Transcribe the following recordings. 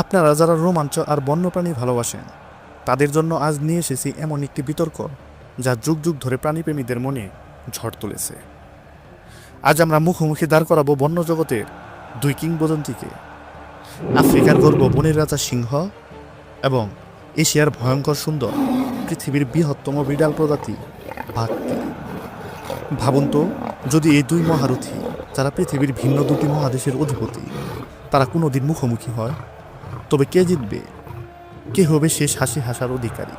আপনারা যারা রোমাঞ্চ আর বন্যপ্রাণী ভালোবাসেন, তাদের জন্য আজ নিয়ে এসেছি এমন একটি বিতর্ক যা যুগ যুগ ধরে প্রাণীপ্রেমীদের মনে ঝড় তুলেছে। আজ আমরা মুখোমুখি দাঁড় করাবো বন্য জগতের দুই কিংবদন্তিকে। আফ্রিকার গর্ব বনের রাজা সিংহ এবং এশিয়ার ভয়ঙ্কর সুন্দর পৃথিবীর বৃহত্তম বিড়াল প্রজাতি বাঘকে ভাবুন তো, যদি এই দুই মহারথী, যারা পৃথিবীর ভিন্ন দুটি মহাদেশের অধিপতি, তারা কোনোদিন মুখোমুখি হয়? তবে কে জিতবে? কে হবে শেষ হাসি হাসার অধিকারী?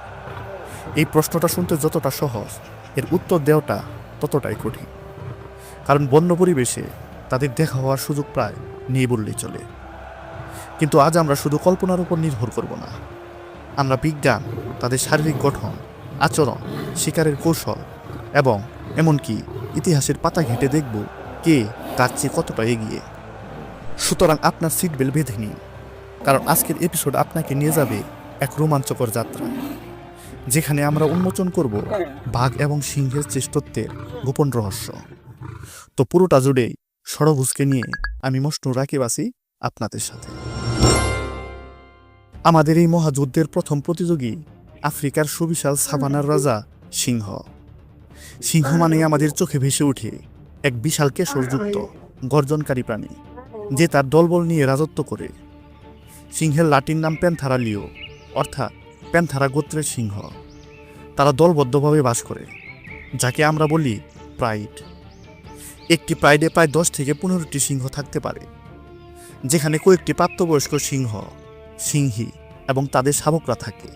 এই প্রশ্নটা শুনতে যতটা সহজ, এর উত্তর দেওয়াটা ততটাই কঠিন। কারণ বন্য পরিবেশে তাদের দেখা হওয়ার সুযোগ প্রায় নেই বললেই চলে। কিন্তু আজ আমরা শুধু কল্পনার উপর নির্ভর করব না। আমরা বিজ্ঞান, তাদের শারীরিক গঠন, আচরণ, শিকারের কৌশল এবং এমনকি ইতিহাসের পাতা ঘেঁটে দেখব কে তার চেয়ে কতটা এগিয়ে। সুতরাং আপনার সিট বেল্ট বেঁধে নিন। কারণ আজকের এপিসোড আপনাকে নিয়ে যাবে এক রোমাঞ্চকর যাত্রা, যেখানে আমরা উন্মোচন করব বাঘ এবং সিংহের শ্রেষ্ঠত্বের গোপন রহস্য। তো পুরোটা জুড়েই সরভুজকে নিয়ে আমি মশনু রাকিব আছি আপনাদের সাথে। আমাদের এই মহাযুদ্ধের প্রথম প্রতিযোগী আফ্রিকার সুবিশাল সাভানার রাজা সিংহ। সিংহ মানে আমাদের চোখে ভেসে ওঠে এক বিশাল কেশরযুক্ত, গর্জনকারী প্রাণী, যে তার দলবল নিয়ে রাজত্ব করে। সিংহের লাটিন নাম প্যান্থারা লিও, অর্থাৎ প্যানথারা গোত্রের সিংহ। তারা দলবদ্ধভাবে বাস করে, যাকে আমরা বলি প্রাইড। একটি প্রাইডে প্রায় দশ থেকে পনেরোটি সিংহ থাকতে পারে, যেখানে কয়েকটি প্রাপ্তবয়স্ক সিংহ, সিংহী এবং তাদের শাবকরা থাকে।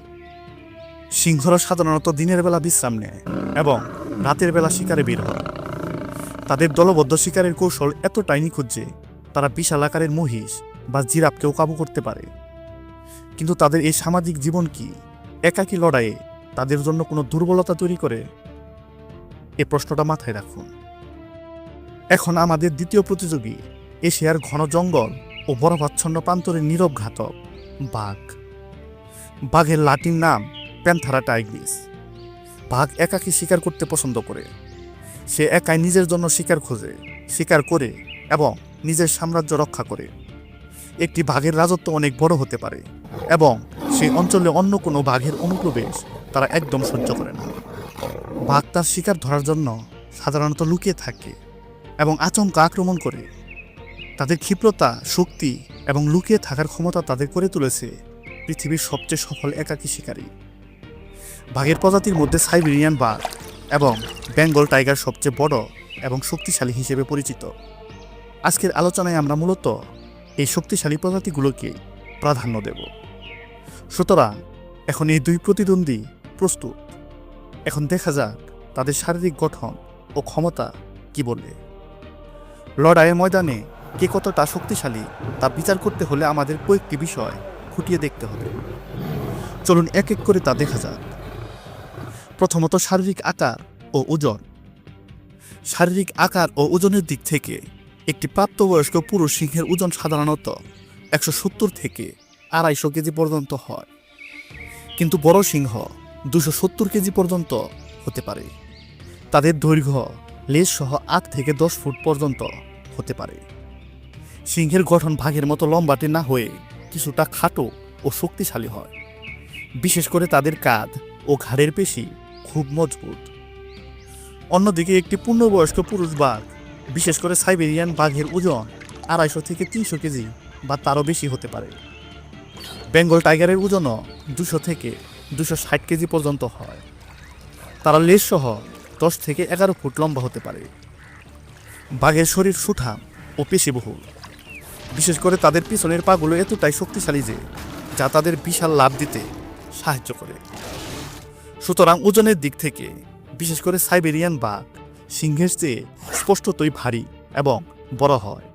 সিংহরা সাধারণত দিনের বেলা বিশ্রাম নেয় এবং রাতের বেলা শিকারে বের হয়। তাদের দলবদ্ধ শিকারের কৌশল এতটাই নিখুঁত যে তারা বিশাল আকারের মহিষ বা জিরাফকেও কাবু করতে পারে। কিন্তু তাদের এই সামাজিক জীবন কি? একাকী লড়াইয়ে তাদের জন্য কোনো দুর্বলতা তৈরি করে? এ প্রশ্নটা মাথায় রাখুন। এখন আমাদের দ্বিতীয় প্রতিযোগী এশিয়ার ঘন জঙ্গল ও বরফাচ্ছন্ন প্রান্তরের নীরব ঘাতক, বাঘ। বাঘের লাটিন নাম প্যান্থারা টাইগ্রিস। বাঘ একাকী শিকার করতে পছন্দ করে। সে একাই নিজের জন্য শিকার খোঁজে, শিকার করে এবং নিজের সাম্রাজ্য রক্ষা করে। একটি বাঘের রাজত্ব অনেক বড় হতে পারে এবং সেই অঞ্চলে অন্য কোনো বাঘের অনুপ্রবেশ তারা একদম সহ্য করে না। বাঘ তার শিকার ধরার জন্য সাধারণত লুকিয়ে থাকে এবং আচমকা আক্রমণ করে। তাদের ক্ষিপ্রতা, শক্তি এবং লুকিয়ে থাকার ক্ষমতা তাদের করে তুলেছে পৃথিবীর সবচেয়ে সফল একাকী শিকারী। বাঘের প্রজাতির মধ্যে সাইবেরিয়ান বাঘ এবং বেঙ্গল টাইগার সবচেয়ে বড় এবং শক্তিশালী হিসেবে পরিচিত। আজকের আলোচনায় আমরা মূলত এই শক্তিশালী প্রজাতিগুলোকে প্রাধান্য দেব। সুতরাং এখন এই দুই প্রতিদ্বন্দ্বী প্রস্তুত। এখন দেখা যাক তাদের শারীরিক গঠন ও ক্ষমতা কি বলে। লড়াইয়ের ময়দানে কে কতটা শক্তিশালী তা বিচার করতে হলে আমাদের কয়েকটি বিষয় খুঁটিয়ে দেখতে হবে। চলুন এক এক করে তা দেখা যাক। প্রথমত শারীরিক আকার ও ওজন। শারীরিক আকার ও ওজনের দিক থেকে একটি প্রাপ্তবয়স্ক পুরুষ সিংহের ওজন সাধারণত একশো সত্তর থেকে আড়াইশো কেজি পর্যন্ত হয়। কিন্তু বড় সিংহ দুশো সত্তর কেজি পর্যন্ত হতে পারে। তাদের দৈর্ঘ্য লেজ সহ আট থেকে দশ ফুট পর্যন্ত হতে পারে। সিংহের গঠন ভাগের মতো লম্বাটে না হয়ে কিছুটা খাটো ও শক্তিশালী হয়। বিশেষ করে তাদের কাঁধ ও ঘাড়ের পেশি খুব মজবুত। অন্যদিকে একটি পূর্ণবয়স্ক পুরুষ বাঘ বিশেষ করে সাইবেরিয়ান বাঘের ওজন আড়াইশো থেকে তিনশো কেজি বা তারও বেশি হতে পারে। বেঙ্গল টাইগারের ওজনও দুশো থেকে দুশো ষাট কেজি পর্যন্ত হয়। তারা লেজ সহ দশ থেকে এগারো ফুট লম্বা হতে পারে। বাঘের শরীর সুঠাম ও পেশিবহুল। বিশেষ করে তাদের পিছনের পাগুলো এতটাই শক্তিশালী যে, যা তাদের বিশাল লাভ দিতে সাহায্য করে। সুতরাং ওজনের দিক থেকে, বিশেষ করে সাইবেরিয়ান বাঘ সিংহের চেয়ে স্পষ্টতই ভারী এবং বড় হয়।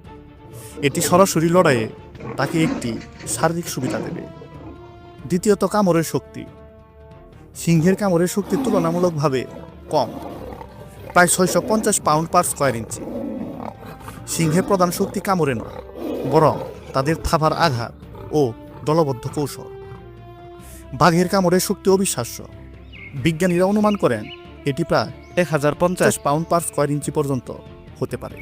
এটি সরাসরি লড়াইয়ে তাকে একটি শারীরিক সুবিধা দেবে। দ্বিতীয়ত কামড়ের শক্তি। সিংহের কামড়ের শক্তি তুলনামূলকভাবে কম, প্রায় ছয়শো পঞ্চাশ পাউন্ড পার স্কোয়ার ইঞ্চি। সিংহের প্রধান শক্তি কামড়ে নয়, বরং তাদের থাবার আঘাত ও দলবদ্ধ কৌশল। বাঘের কামড়ের শক্তি অবিশ্বাস্য। বিজ্ঞানীরা অনুমান করেন, এটি প্রায় এক হাজার পঞ্চাশ পাউন্ড পার স্কোয়ার ইঞ্চি পর্যন্ত হতে পারে।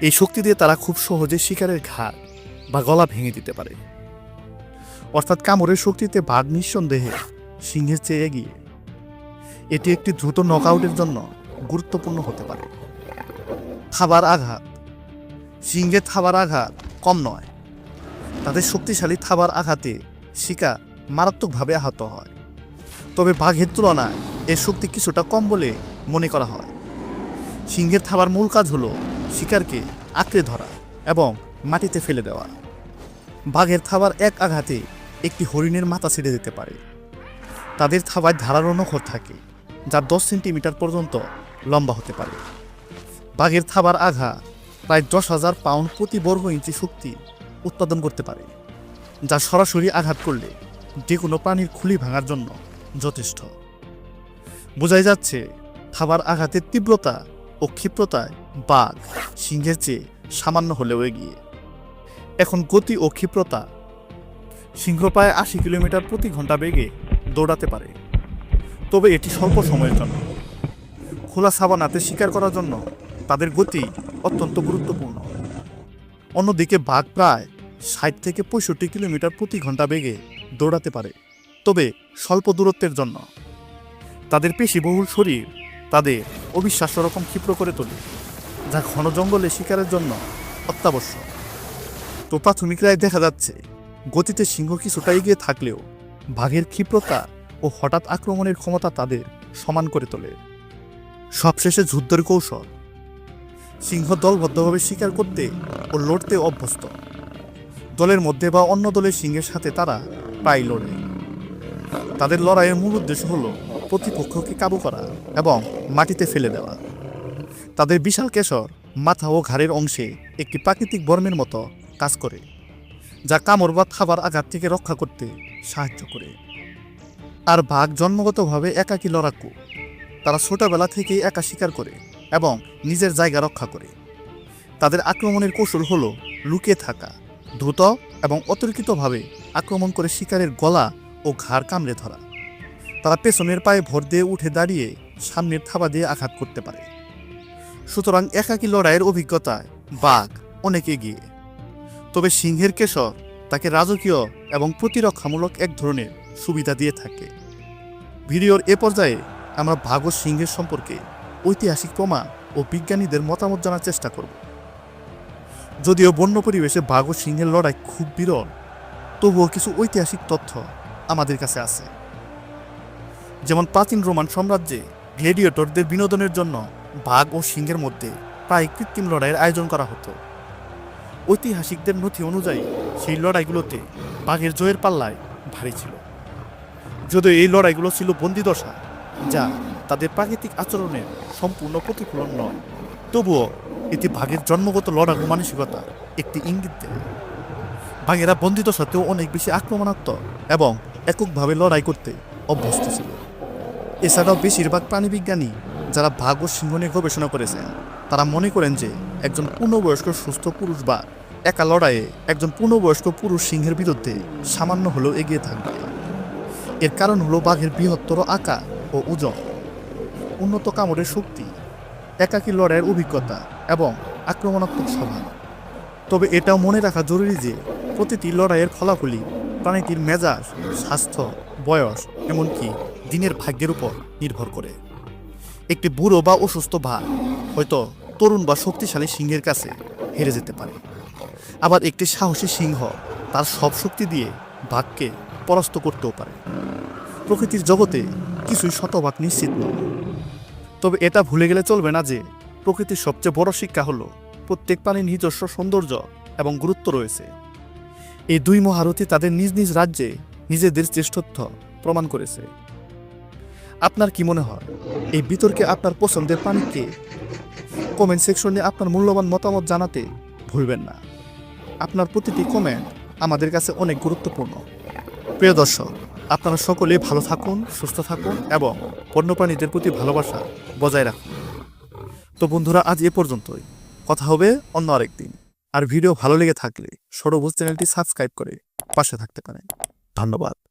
এই শক্তি দিয়ে তারা খুব সহজে শিকারের ঘাড় বা গলা ভেঙে দিতে পারে। অর্থাৎ কামড়ের শক্তিতে বাঘ নিঃসন্দেহে সিংহের চেয়ে এগিয়ে। এটি একটি দ্রুত নকআউটের জন্য গুরুত্বপূর্ণ হতে পারে। খাবার আঘাত। সিংহের থাবার আঘাত কম নয়। তাদের শক্তিশালী থাবার আঘাতে শিকার মারাত্মকভাবে আহত হয়। তবে বাঘের তুলনায় এর শক্তি কিছুটা কম বলে মনে করা হয়। সিংহের থাবার মূল কাজ হলো শিকারকে আঁকড়ে ধরা এবং মাটিতে ফেলে দেওয়া। বাঘের থাবার এক আঘাতে একটি হরিণের মাথা ছেড়ে দিতে পারে। তাদের থাবায় ধারালো নখর থাকে, যা দশ সেন্টিমিটার পর্যন্ত লম্বা হতে পারে। বাঘের থাবার আঘাত প্রায় দশ হাজার পাউন্ড প্রতি বর্গ ইঞ্চি শক্তি উৎপাদন করতে পারে, যা সরাসরি আঘাত করলে যে কোনো প্রাণীর খুলি ভাঙার জন্য যথেষ্ট। বোঝাই যাচ্ছে, খাবার আঘাতের তীব্রতা ও ক্ষিপ্রতায় বাঘ সিংহের চেয়ে সামান্য হলেও এগিয়ে। এখন গতি ও ক্ষিপ্রতা সিংহ প্রায় আশি কিলোমিটার প্রতি ঘণ্টা বেগে দৌড়াতে পারে। তবে এটি স্বল্প সময়ের জন্য। খোলা সাবানাতে শিকার করার জন্য তাদের গতি অত্যন্ত গুরুত্বপূর্ণ। অন্যদিকে বাঘ প্রায় ষাট থেকে পঁয়ষট্টি কিলোমিটার প্রতি ঘণ্টা বেগে দৌড়াতে পারে, তবে স্বল্প দূরত্বের জন্য। তাদের পেশিবহুল শরীর তাদের অবিশ্বাস্য রকম ক্ষিপ্র করে তোলে, যা ঘন জঙ্গলে শিকারের জন্য অত্যাবশ্যক। তো প্রাথমিক দেখা যাচ্ছে, গতিতে সিংহ কিছুটা এগিয়ে থাকলেও বাঘের ক্ষিপ্রতা ও হঠাৎ আক্রমণের ক্ষমতা তাদের সমান করে তোলে। সবশেষে যুদ্ধের কৌশল। সিংহ দলবদ্ধভাবে শিকার করতে ও লড়তে অভ্যস্ত। দলের মধ্যে বা অন্য দলের সিংহের সাথে তারা প্রায় লড়ে। তাদের লড়াইয়ের মূল উদ্দেশ্য হল প্রতিপক্ষকে কাবু করা এবং মাটিতে ফেলে দেওয়া। তাদের বিশাল কেশর, মাথা ও ঘাড়ের অংশে একটি প্রাকৃতিক বর্মের মতো কাজ করে, যা কামড় বা খাবার আঘাত থেকে রক্ষা করতে সাহায্য করে। আর বাঘ জন্মগতভাবে একাকী লড়াকু। তারা ছোটবেলা থেকেই একা শিকার করে এবং নিজের জায়গা রক্ষা করে। তাদের আক্রমণের কৌশল হল লুকিয়ে থাকা, দ্রুত এবং অতর্কিতভাবে আক্রমণ করে শিকারের গলা ও ঘাড় কামড়ে ধরা। তারা পেছনের পায়ে ভর দিয়ে উঠে দাঁড়িয়ে সামনের থাবা দিয়ে আঘাত করতে পারে। সুতরাং একাকী লড়াইয়ের অভিজ্ঞতায় বাঘ অনেক এগিয়ে। তবে সিংহের কেশর তাকে রাজকীয় এবং প্রতিরক্ষামূলক এক ধরনের সুবিধা দিয়ে থাকে। ভিডিওর এ পর্যায়ে আমরা বাঘ ও সিংহের সম্পর্কে ঐতিহাসিক প্রমাণ ও বিজ্ঞানীদের মতামত জানার চেষ্টা করব। যদিও বন্য পরিবেশে বাঘ ও সিংহের লড়াই খুব বিরল, তবুও কিছু ঐতিহাসিক তথ্য আমাদের কাছে আছে। যেমন প্রাচীন রোমান সাম্রাজ্যে গ্লেডিয়েটরদের বিনোদনের জন্য বাঘ ও সিংহের মধ্যে প্রায় কৃত্রিম লড়াইয়ের আয়োজন করা হতো। ঐতিহাসিকদের নথি অনুযায়ী, সেই লড়াইগুলোতে বাঘের জয়ের পাল্লায় ভারী ছিল। যদিও এই লড়াইগুলো ছিল বন্দিদশা যা তাদের প্রাকৃতিক আচরণের সম্পূর্ণ প্রতিফলন নয়। তবুও এটি বাঘের জন্মগত লড়াকু মানসিকতা একটি ইঙ্গিত দেয়। বাঘেরা বন্দিদশাতেও অনেক বেশি আক্রমণাত্মক এবং এককভাবে লড়াই করতে অভ্যস্ত ছিল। এছাড়াও বেশিরভাগ প্রাণীবিজ্ঞানী যারা ও সিংহ নিয়ে গবেষণা করেছেন, তারা মনে করেন যে একজন পূর্ণবয়স্ক সুস্থ পুরুষ বা একা লড়াইয়ে একজন পূর্ণবয়স্ক পুরুষ সিংহের বিরুদ্ধে সামান্য হলেও এগিয়ে থাকবে। এর কারণ হলো বাঘের বৃহত্তর আকার ও ওজন, উন্নত কামড়ের শক্তি, একাকী লড়াইয়ের অভিজ্ঞতা এবং আক্রমণাত্মক স্বভাব। তবে এটাও মনে রাখা জরুরি যে প্রতিটি লড়াইয়ের ফলাফলই প্রাণীটির মেজাজ, স্বাস্থ্য, বয়স, এমনকি দিনের ভাগ্যের উপর নির্ভর করে। একটি বুড়ো বা অসুস্থ ভাগ হয়তো তরুণ বা শক্তিশালী সিংহের কাছে হেরে যেতে পারে। আবার একটি সাহসী সিংহ তার সব শক্তি দিয়ে বাঘকে পরাস্ত করতেও পারে। প্রকৃতির জগতে কিছুই শতভাগ নিশ্চিত নয়। তবে এটা ভুলে গেলে চলবে না যে প্রকৃতির সবচেয়ে বড় শিক্ষা হলো প্রত্যেক প্রাণীর নিজস্ব সৌন্দর্য এবং গুরুত্ব রয়েছে। এই দুই মহারথী তাদের নিজ নিজ রাজ্যে নিজেদের শ্রেষ্ঠত্ব প্রমাণ করেছে। আপনার কি মনে হয়? এই বিতর্কে আপনার পছন্দের প্রাণীকে কমেন্ট সেকশনে আপনার মূল্যবান মতামত জানাতে ভুলবেন না। আপনার প্রতিটি কমেন্ট আমাদের কাছে অনেক গুরুত্বপূর্ণ। প্রিয় দর্শক, আপনারা সকলে ভালো থাকুন, সুস্থ থাকুন এবং বন্যপ্রাণীদের প্রতি ভালোবাসা বজায় রাখুন। তো বন্ধুরা, আজ এ পর্যন্তই। কথা হবে অন্য আরেকদিন। আর ভিডিও ভালো লেগে থাকলে সরবুজ চ্যানেলটি সাবস্ক্রাইব করে পাশে থাকতে পারেন। ধন্যবাদ।